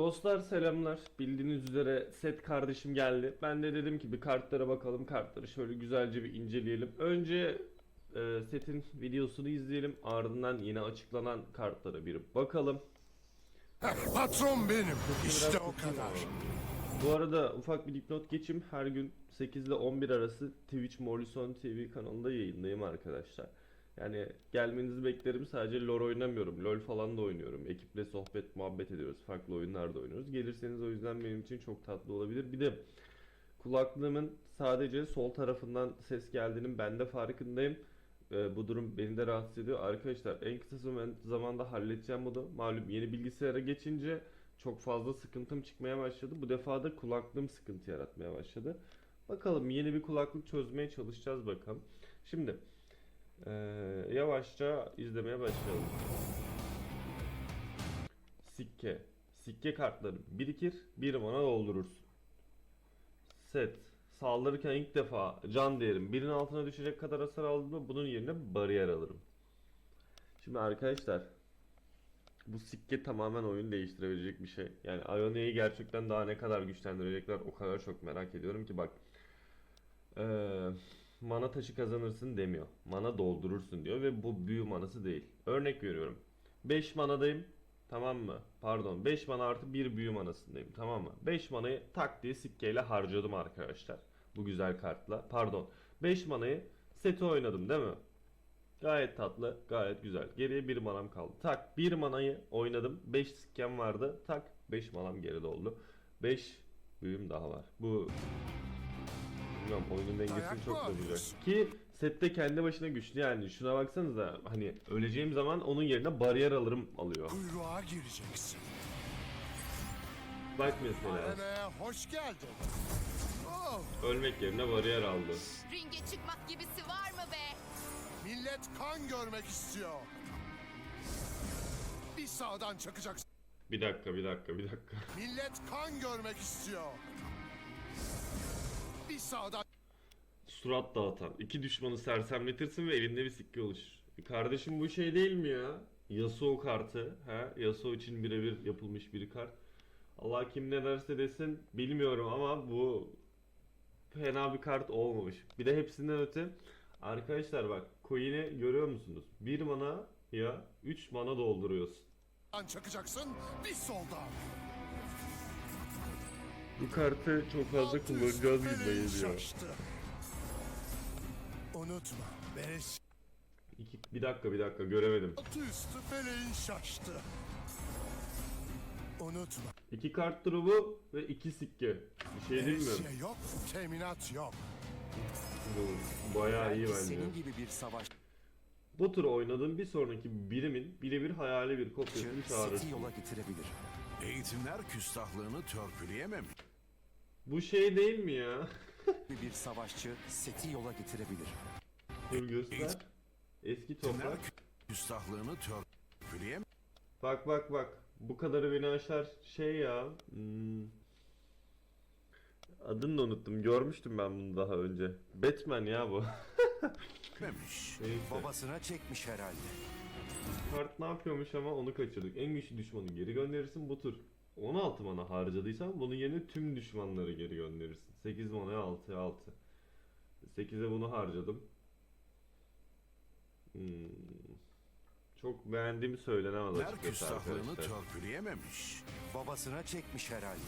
Dostlar selamlar. Bildiğiniz üzere set kardeşim geldi. Ben de dedim ki bir kartlara bakalım. Kartları şöyle güzelce bir inceleyelim. Önce e, setin videosunu izleyelim. Ardından yine açıklanan kartlara bir bakalım. Patron benim. İşte o kadar. Bu arada ufak bir dipnot geçeyim. Her gün 8 ile 11 arası Twitch Morrison TV kanalında yayındayım arkadaşlar. Yani gelmenizi beklerim. Sadece LoL oynamıyorum. LoL falan da oynuyorum. Ekiple sohbet, muhabbet ediyoruz. Farklı oyunlar da oynuyoruz. Gelirseniz o yüzden benim için çok tatlı olabilir. Bir de kulaklığımın sadece sol tarafından ses geldiğinin ben de farkındayım. Ee, bu durum beni de rahatsız ediyor. Arkadaşlar en kısa zaman- zamanda halledeceğim bunu. Malum yeni bilgisayara geçince çok fazla sıkıntım çıkmaya başladı. Bu defa da kulaklığım sıkıntı yaratmaya başladı. Bakalım yeni bir kulaklık çözmeye çalışacağız bakalım. Şimdi eee, yavaşça izlemeye başlayalım. Sikke. Sikke kartları birikir, bir mana doldurursun. Set. Saldırırken ilk defa can değerim birinin altına düşecek kadar hasar aldığımda bunun yerine bariyer alırım. Şimdi arkadaşlar bu sikke tamamen oyun değiştirebilecek bir şey. Yani Ionia'yı gerçekten daha ne kadar güçlendirecekler o kadar çok merak ediyorum ki bak. Eee mana taşı kazanırsın demiyor. Mana doldurursun diyor ve bu büyü manası değil. Örnek veriyorum. 5 manadayım. Tamam mı? Pardon 5 mana artı 1 büyü manasındayım. Tamam mı? 5 manayı tak diye sikkeyle harcadım arkadaşlar. Bu güzel kartla. Pardon. 5 manayı seti oynadım değil mi? Gayet tatlı, gayet güzel. Geriye bir manam kaldı. Tak bir manayı oynadım. 5 sikkem vardı. Tak 5 manam geride oldu. 5 büyüm daha var. Bu bilmiyorum oyunun dengesini çok bozacak. Ki sette kendi başına güçlü yani. Şuna baksanıza hani öleceğim zaman onun yerine bariyer alırım alıyor. Kuyruğa gireceksin. Bak mesela Arenaya hoş geldin. Oh, ölmek yerine bariyer aldı. Ringe çıkmak gibisi var mı be? millet kan görmek istiyor. Bir sağdan çakacaksın. Bir dakika bir dakika bir dakika. Millet kan görmek istiyor. Bir sağdan Surat dağıtan. iki düşmanı sersemletirsin ve elinde bir sikke oluşur. E Kardeşim bu şey değil mi ya? Yasuo kartı. He? Yasuo için birebir yapılmış bir kart. Allah kim ne derse desin bilmiyorum ama bu fena bir kart olmamış. Bir de hepsinden öte arkadaşlar bak coin'i görüyor musunuz? 1 mana ya 3 mana dolduruyorsun. çakacaksın. Bir soldan. Bu kartı çok fazla kullanacağız gibi geliyor. Unutma. Beres İki, bir dakika bir dakika göremedim. altı üstü feleğin şaştı. Unutma. İki kart durumu ve iki sikke. Bir şey değil mi? Yok, teminat yok. Bu bayağı iyi bence. senin gibi bir savaşçı Bu tur oynadığım bir sonraki birimin birebir hayali bir kopyasını çağırır. yola getirebilir. Eğitimler küstahlığını törpüleyememiş. Bu şey değil mi ya? Bir savaşçı seti yola getirebilir. Dur göster. Eski toprak. kü- küstahlığını törpüleyememiş. Bak bak bak. Bu kadarı beni aşar şey ya. Hmm. Adını da unuttum. Görmüştüm ben bunu daha önce. Batman ya bu. Neyse. Babasına çekmiş herhalde. Kart ne yapıyormuş ama onu kaçırdık. En güçlü düşmanı geri gönderirsin bu tur. 16 mana harcadıysan bunun yerine tüm düşmanları geri gönderirsin. 8 manaya 6'ya 6. 8'e bunu harcadım. Hmm. Çok beğendiğimi söylenemez Eğitimler açıkçası küstahlığını arkadaşlar. törpüleyememiş. Babasına çekmiş herhalde.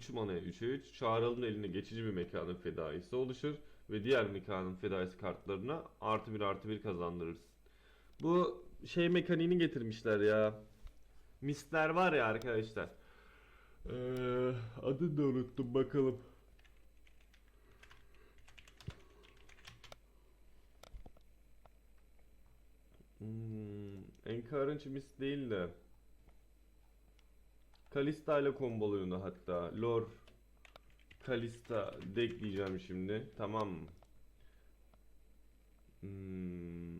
3 manaya 3'e 3. Çağrı'nın eline geçici bir mekanın fedaisi oluşur. Ve diğer mekanın fedaisi kartlarına artı 1 artı 1 kazandırırsın. Bu şey mekaniğini getirmişler ya. Mistler var ya arkadaşlar. Ee, adını da unuttum bakalım. Hmm, Encourage Mist değil de Kalista ile komboluyunu hatta. Lor Kalista deck diyeceğim şimdi. Tamam mı? Hmm,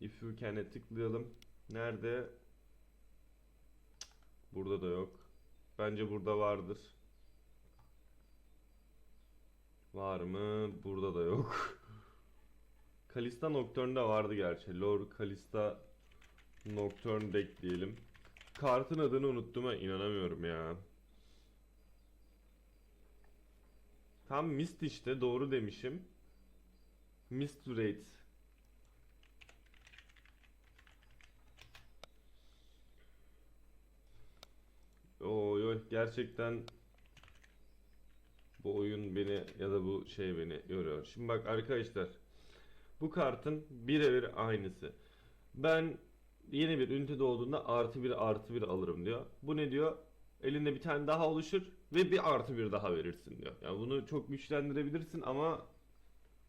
if you can'e tıklayalım. Nerede? Burada da yok. Bence burada vardır. Var mı? Burada da yok. Kalista Nocturne'da vardı gerçi. Lord Kalista Nocturne deck diyelim. Kartın adını unuttuğuma inanamıyorum ya. Tam Mist işte doğru demişim. Mist Rate. Oy oy gerçekten bu oyun beni ya da bu şey beni yoruyor. Şimdi bak arkadaşlar bu kartın birebir aynısı. Ben yeni bir ünite doğduğunda artı bir artı bir alırım diyor. Bu ne diyor? Elinde bir tane daha oluşur ve bir artı bir daha verirsin diyor. Yani bunu çok güçlendirebilirsin ama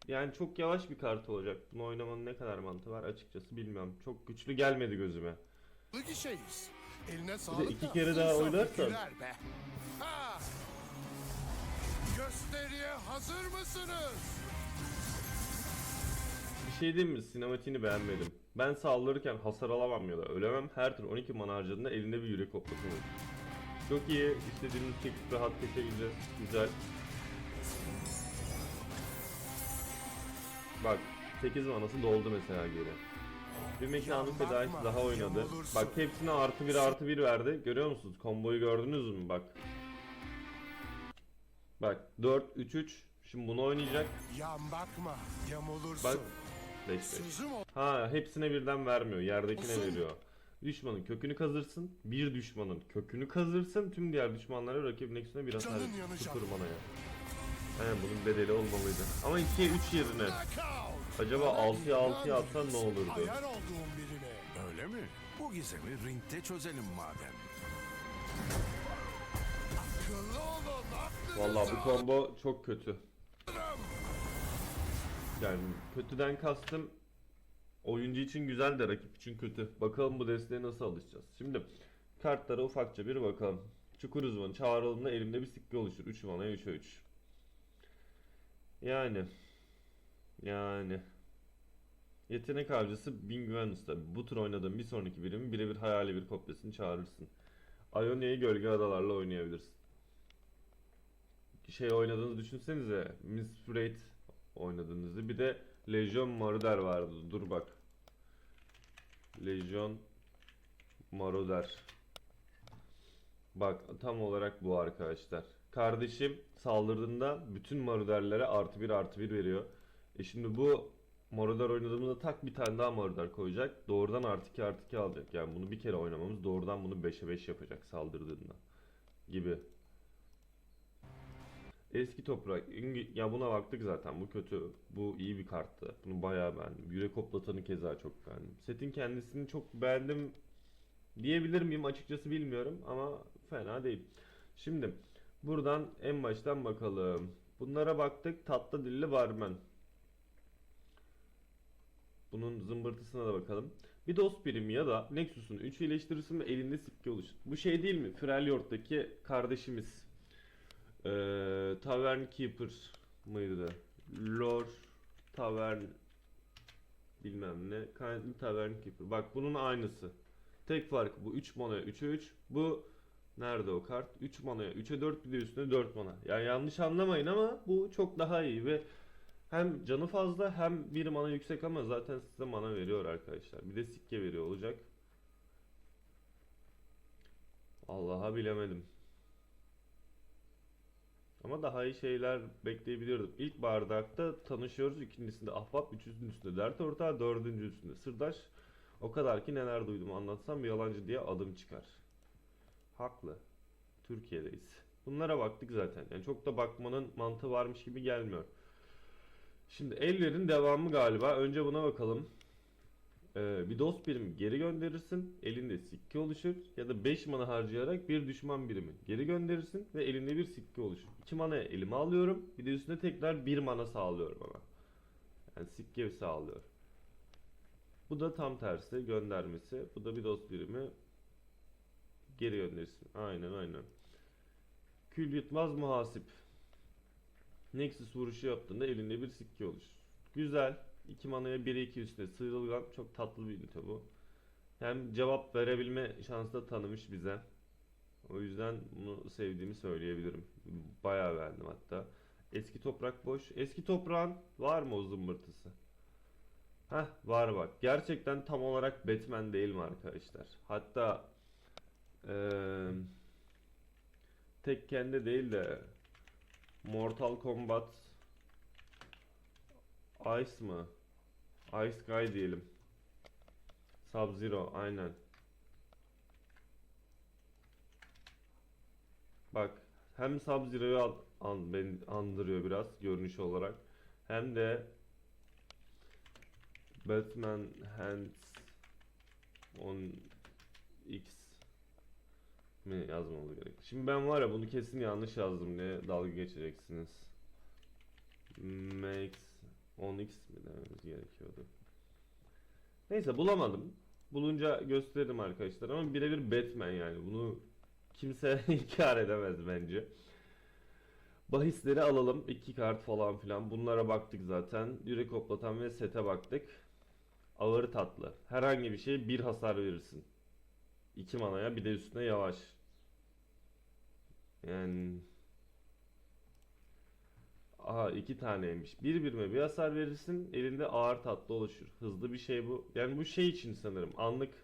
yani çok yavaş bir kart olacak. Bunu oynamanın ne kadar mantığı var açıkçası bilmiyorum. Çok güçlü gelmedi gözüme. Gişeyiz. Eline sağlık iki da kere daha oynarsan-! Gösteriye hazır mısınız? Bir şey diyeyim mi? Sinematiğini beğenmedim. Ben saldırırken hasar alamam ya da ölemem. Her tur 12 mana harcadığında elinde bir yürek olur. Çok iyi. İstediğimiz çekip rahat kesebileceğiz. Güzel. Bak 8 manası doldu mesela geri. Bir mekanı fedaisi daha oynadı. Bak hepsine artı bir artı bir verdi. Görüyor musunuz? Komboyu gördünüz mü? Bak. Bak 4 3 3. Şimdi bunu oynayacak. Yan bakma, yamulursun. Bak 5 5. Sözüm ol. Ha hepsine birden vermiyor. Yerdekine Olsun. veriyor. Düşmanın kökünü kazırsın. Bir düşmanın kökünü kazırsın. Tüm diğer düşmanlara rakibin eksine bir hasar tutur manaya. Aynen bunun bedeli olmalıydı. Ama 2'ye 3 yerine acaba 6'ya 6'ya atsan ne olurdu? Ayar olduğum birine. Öyle mi? Bu gizemi ringde çözelim madem. Vallahi bu combo çok kötü. Yani kötüden kastım oyuncu için güzel de rakip için kötü. Bakalım bu desteğe nasıl alışacağız. Şimdi kartlara ufakça bir bakalım. Çukur uzmanı çağrıldığında elimde bir sikke oluşur. 3 manaya 3'e 3. Yani. Yani. Yetenek avcısı bin güven usta. Bu tur oynadığın bir sonraki birimi birebir hayali bir kopyasını çağırırsın. Ionia'yı gölge adalarla oynayabilirsin. Şey oynadığınızı düşünsenize. Miss Freight oynadığınızı. Bir de Legion Marauder vardı. Dur bak. Legion Marauder. Bak tam olarak bu arkadaşlar. Kardeşim saldırdığında bütün Marauder'lere artı bir artı bir veriyor. E şimdi bu Marauder oynadığımızda tak bir tane daha Marauder koyacak. Doğrudan artı 2 artı 2 alacak. Yani bunu bir kere oynamamız doğrudan bunu 5'e 5 yapacak saldırdığında. Gibi. Eski toprak. İngi- Ya buna baktık zaten. Bu kötü. Bu iyi bir karttı. Bunu bayağı beğendim. Yürek hoplatanı keza çok beğendim. Setin kendisini çok beğendim diyebilir miyim açıkçası bilmiyorum ama fena değil. Şimdi buradan en baştan bakalım. Bunlara baktık. Tatlı dilli barmen. Bunun zımbırtısına da bakalım. Bir dost birimi ya da Nexus'un 3 iyileştirirsin ve elinde sikke oluşur. Bu şey değil mi? Freljord'daki kardeşimiz. Ee, Tavern Keeper mıydı? Lord Tavern bilmem ne. Kindly Tavern Keeper. Bak bunun aynısı. Tek farkı bu 3 manaya 3'e 3. Bu nerede o kart? 3 manaya 3'e 4 bir de üstüne 4 mana. Yani yanlış anlamayın ama bu çok daha iyi ve hem canı fazla hem bir mana yüksek ama zaten size mana veriyor arkadaşlar. Bir de sikke veriyor olacak. Allah'a bilemedim. Ama daha iyi şeyler bekleyebiliyordum. İlk bardakta tanışıyoruz, ikincisinde ahbap, üçüncüsünde dert ortağı, dördüncüsünde sırdaş. O kadar ki neler duydum anlatsam bir yalancı diye adım çıkar. Haklı. Türkiye'deyiz. Bunlara baktık zaten. Yani çok da bakmanın mantığı varmış gibi gelmiyor. Şimdi ellerin devamı galiba. Önce buna bakalım. Ee, bir dost birimi geri gönderirsin. Elinde sikke oluşur. Ya da 5 mana harcayarak bir düşman birimi geri gönderirsin. Ve elinde bir sikke oluşur. 2 manaya elime alıyorum. Bir de üstüne tekrar 1 mana sağlıyorum ama. Yani sikke sağlıyor. Bu da tam tersi göndermesi. Bu da bir dost birimi geri gönderirsin. Aynen aynen. Kül yutmaz muhasip. Nexus vuruşu yaptığında elinde bir sikke oluşur. Güzel. 2 manaya 1'e 2 üstüne sıyrılgan çok tatlı bir ünite bu. Hem cevap verebilme şansı da tanımış bize. O yüzden bunu sevdiğimi söyleyebilirim. Bayağı beğendim hatta. Eski toprak boş. Eski toprağın var mı o zımbırtısı? Heh var bak. Gerçekten tam olarak Batman değil mi arkadaşlar? Hatta eee Tekken'de değil de Mortal Kombat Ice mı? Ice Guy diyelim. Sub-Zero aynen. Bak hem Sub-Zero'yu an, beni andırıyor biraz görünüş olarak. Hem de Batman Hands on X mi yazmamız gerek. Şimdi ben var ya bunu kesin yanlış yazdım diye dalga geçeceksiniz. Max 10x mi dememiz gerekiyordu. Neyse bulamadım. Bulunca gösteririm arkadaşlar ama birebir Batman yani bunu kimse inkar edemez bence. Bahisleri alalım. iki kart falan filan. Bunlara baktık zaten. Yürek hoplatan ve sete baktık. Ağır tatlı. Herhangi bir şey bir hasar verirsin. 2 manaya bir de üstüne yavaş. Yani Aha iki taneymiş. Bir birime bir hasar verirsin. Elinde ağır tatlı oluşur. Hızlı bir şey bu. Yani bu şey için sanırım. Anlık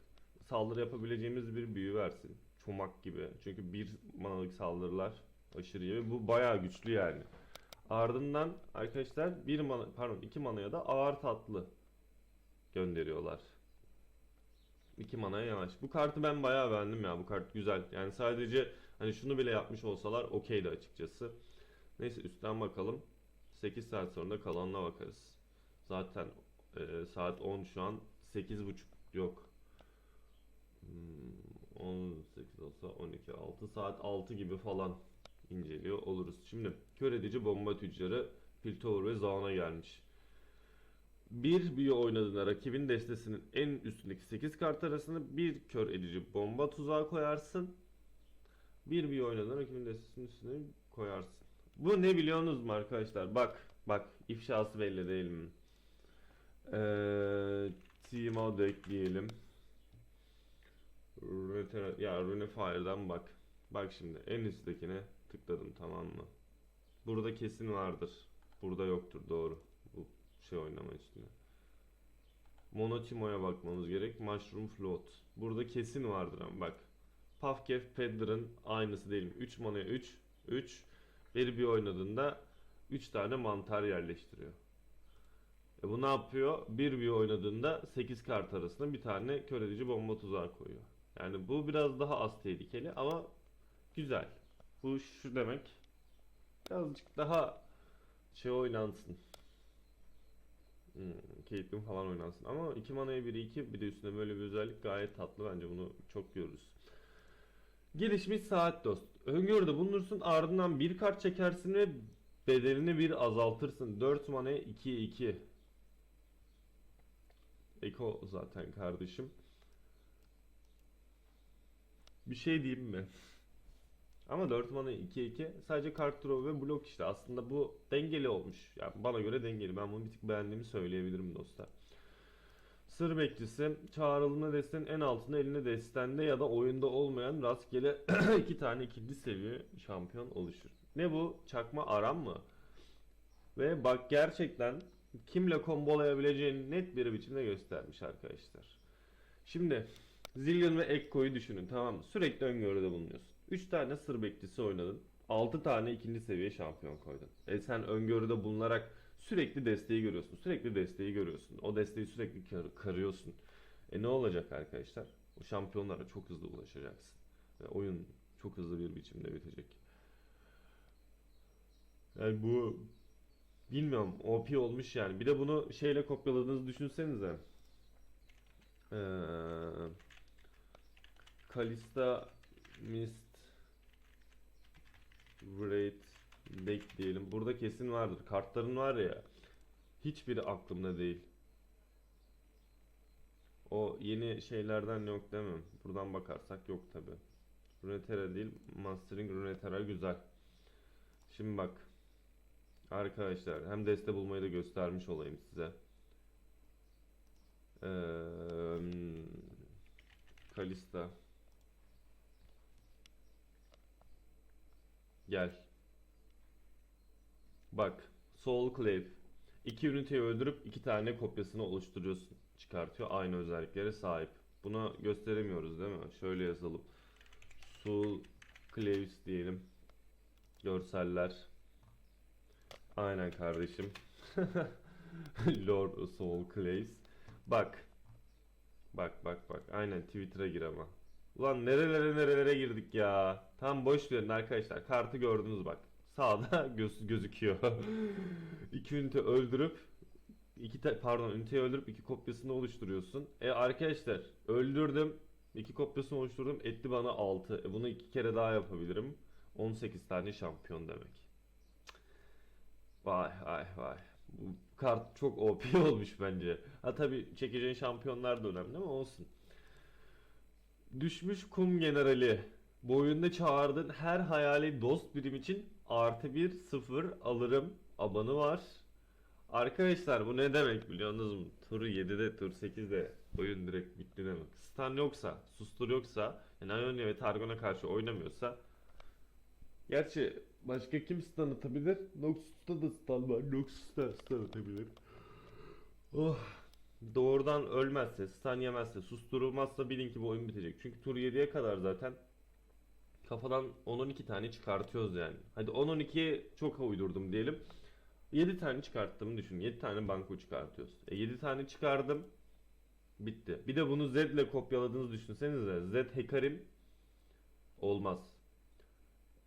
saldırı yapabileceğimiz bir büyü versin. Çomak gibi. Çünkü bir manalık saldırılar aşırı iyi. Bu bayağı güçlü yani. Ardından arkadaşlar bir mana, pardon iki manaya da ağır tatlı gönderiyorlar. 2 manaya yavaş. Bu kartı ben bayağı beğendim ya. Bu kart güzel. Yani sadece hani şunu bile yapmış olsalar okeydi açıkçası. Neyse üstten bakalım. 8 saat sonra kalanına bakarız. Zaten e, saat 10 şu an 8.30 yok. Hmm, 18 olsa 12 6 saat 6 gibi falan inceliyor oluruz. Şimdi kör edici bomba tüccarı Piltover ve Zaun'a gelmiş. Bir büyü oynadığında rakibin destesinin en üstündeki 8 kart arasında bir kör edici bomba tuzağı koyarsın. Bir büyü oynadığında rakibin destesinin üstüne koyarsın. Bu ne biliyorsunuz mu arkadaşlar? Bak bak ifşası belli değil mi? Eee Team da ekleyelim. Ya Rune Fire'dan bak. Bak şimdi en üsttekine tıkladım tamam mı? Burada kesin vardır. Burada yoktur doğru. Bu şey oynama üstüne. Monotimo'ya bakmamız gerek. Mushroom Float. Burada kesin vardır ama bak. Puffkef Pedler'ın aynısı değil mi? 3 manaya 3 3 Veri bir oynadığında 3 tane mantar yerleştiriyor. E bu ne yapıyor? Bir bir oynadığında 8 kart arasında bir tane kör edici bomba tuzağı koyuyor. Yani bu biraz daha az tehlikeli ama güzel. Bu şu demek. Birazcık daha şey oynansın. Hmm, Caitlyn falan oynansın. Ama 2 manaya 1 2 bir de üstüne böyle bir özellik gayet tatlı bence bunu çok görürüz. Gelişmiş saat dost. Öngörüde bulunursun ardından bir kart çekersin ve bedelini bir azaltırsın. 4 manaya 2 2. Eko zaten kardeşim. Bir şey diyeyim mi? Ama 4 mana 2 2 sadece kart draw ve blok işte. Aslında bu dengeli olmuş. Yani bana göre dengeli. Ben bunu bir tık beğendiğimi söyleyebilirim dostlar. Sır bekçisi çağrılığında destenin en altında elinde destende ya da oyunda olmayan rastgele iki tane ikinci seviye şampiyon oluşur. Ne bu? Çakma aram mı? Ve bak gerçekten kimle kombolayabileceğini net bir biçimde göstermiş arkadaşlar. Şimdi Zillion ve Ekko'yu düşünün tamam mı? Sürekli öngörüde bulunuyorsun. 3 tane sır bekçisi oynadın. 6 tane ikinci seviye şampiyon koydun. E sen öngörüde bulunarak sürekli desteği görüyorsun. Sürekli desteği görüyorsun. O desteği sürekli kar- karıyorsun. E ne olacak arkadaşlar? O şampiyonlara çok hızlı ulaşacaksın. Ve oyun çok hızlı bir biçimde bitecek. Yani bu bilmiyorum OP olmuş yani. Bir de bunu şeyle kopyaladığınızı düşünsenize. Ee, Kalista Mist Wraith Deck diyelim. Burada kesin vardır. Kartların var ya. Hiçbiri aklımda değil. O yeni şeylerden yok mi? Buradan bakarsak yok tabi. Runeterra değil. Mastering Runeterra güzel. Şimdi bak. Arkadaşlar hem deste bulmayı da göstermiş olayım size. Eee Kalista. Gel. Bak. Soul Clave. İki üniteyi öldürüp iki tane kopyasını oluşturuyorsun. Çıkartıyor. Aynı özelliklere sahip. Bunu gösteremiyoruz değil mi? Şöyle yazalım. Soul Claves diyelim. Görseller. Aynen kardeşim. Lord Soul Claves. Bak. Bak bak bak. Aynen Twitter'a gir ama. Ulan nerelere nerelere girdik ya. Tam boş verin arkadaşlar. Kartı gördünüz bak. Sağda göz, gözüküyor. iki ünite öldürüp iki te- pardon üniteyi öldürüp iki kopyasını oluşturuyorsun. E arkadaşlar öldürdüm. iki kopyasını oluşturdum. Etti bana 6. E bunu iki kere daha yapabilirim. 18 tane şampiyon demek. Vay vay vay. Bu kart çok OP olmuş bence. Ha tabi çekeceğin şampiyonlar da önemli ama olsun. Düşmüş kum generali. Bu oyunda çağırdığın her hayali dost birim için artı bir sıfır alırım abanı var. Arkadaşlar bu ne demek biliyorsunuz mu? Tur 7'de tur 8'de oyun direkt bitti demek. Stun yoksa, sustur yoksa, yani Ionia ve Targon'a karşı oynamıyorsa Gerçi başka kim stun atabilir? Noxus'ta da stun var. Noxus da stun atabilir. Oh. Doğrudan ölmezse, stun yemezse, susturulmazsa bilin ki bu oyun bitecek. Çünkü tur 7'ye kadar zaten kafadan 10-12 tane çıkartıyoruz yani. Hadi 10-12'ye çok uydurdum diyelim. 7 tane çıkarttığımı düşün. 7 tane banko çıkartıyoruz. E 7 tane çıkardım. Bitti. Bir de bunu Z ile kopyaladığınızı düşünsenize. Z Hekarim olmaz.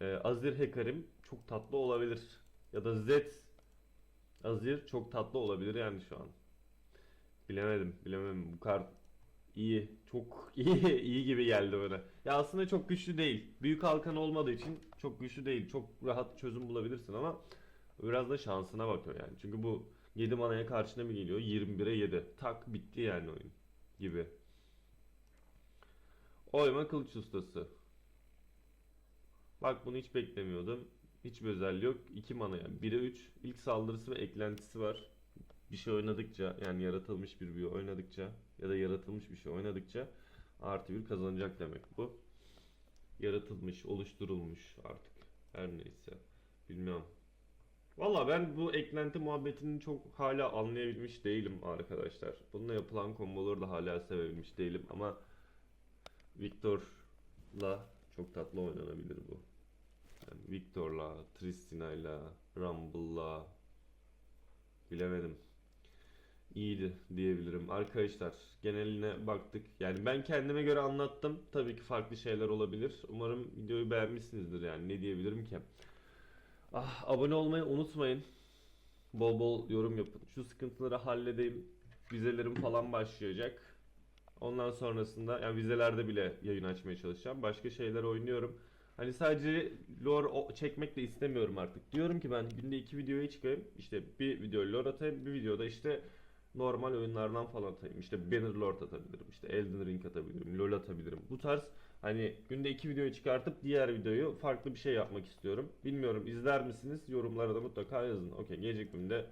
Ee, Azir Hekarim çok tatlı olabilir. Ya da Z Azir çok tatlı olabilir yani şu an. Bilemedim, bilemedim. Bu kart iyi, çok iyi, iyi gibi geldi bana. Ya aslında çok güçlü değil. Büyük halkan olmadığı için çok güçlü değil. Çok rahat çözüm bulabilirsin ama biraz da şansına bakıyor yani. Çünkü bu 7 manaya karşına mı geliyor? 21'e 7. Tak bitti yani oyun gibi. Oyma kılıç ustası. Bak bunu hiç beklemiyordum. Hiçbir özelliği yok. 2 mana yani. 1'e 3. İlk saldırısı ve eklentisi var. Bir şey oynadıkça yani yaratılmış bir büyü oynadıkça ya da yaratılmış bir şey oynadıkça artı bir kazanacak demek bu. Yaratılmış, oluşturulmuş artık. Her neyse. Bilmiyorum. Valla ben bu eklenti muhabbetini çok hala anlayabilmiş değilim arkadaşlar. Bununla yapılan komboları da hala sevebilmiş değilim ama Victor'la çok tatlı oynanabilir bu. Yani Victor'la, Tristina'yla, Rumble'la bilemedim. İyiydi diyebilirim. Arkadaşlar geneline baktık. Yani ben kendime göre anlattım. Tabii ki farklı şeyler olabilir. Umarım videoyu beğenmişsinizdir yani. Ne diyebilirim ki? Ah, abone olmayı unutmayın. Bol bol yorum yapın. Şu sıkıntıları halledeyim. Vizelerim falan başlayacak. Ondan sonrasında yani vizelerde bile yayın açmaya çalışacağım. Başka şeyler oynuyorum. Hani sadece lore çekmek de istemiyorum artık. Diyorum ki ben günde iki videoya çıkayım. İşte bir video lore atayım, bir videoda işte normal oyunlardan falan atayım. İşte Bannerlord atabilirim, işte Elden Ring atabilirim, LoL atabilirim. Bu tarz hani günde iki videoyu çıkartıp diğer videoyu farklı bir şey yapmak istiyorum. Bilmiyorum izler misiniz? Yorumlara da mutlaka yazın. Okey gecikmemde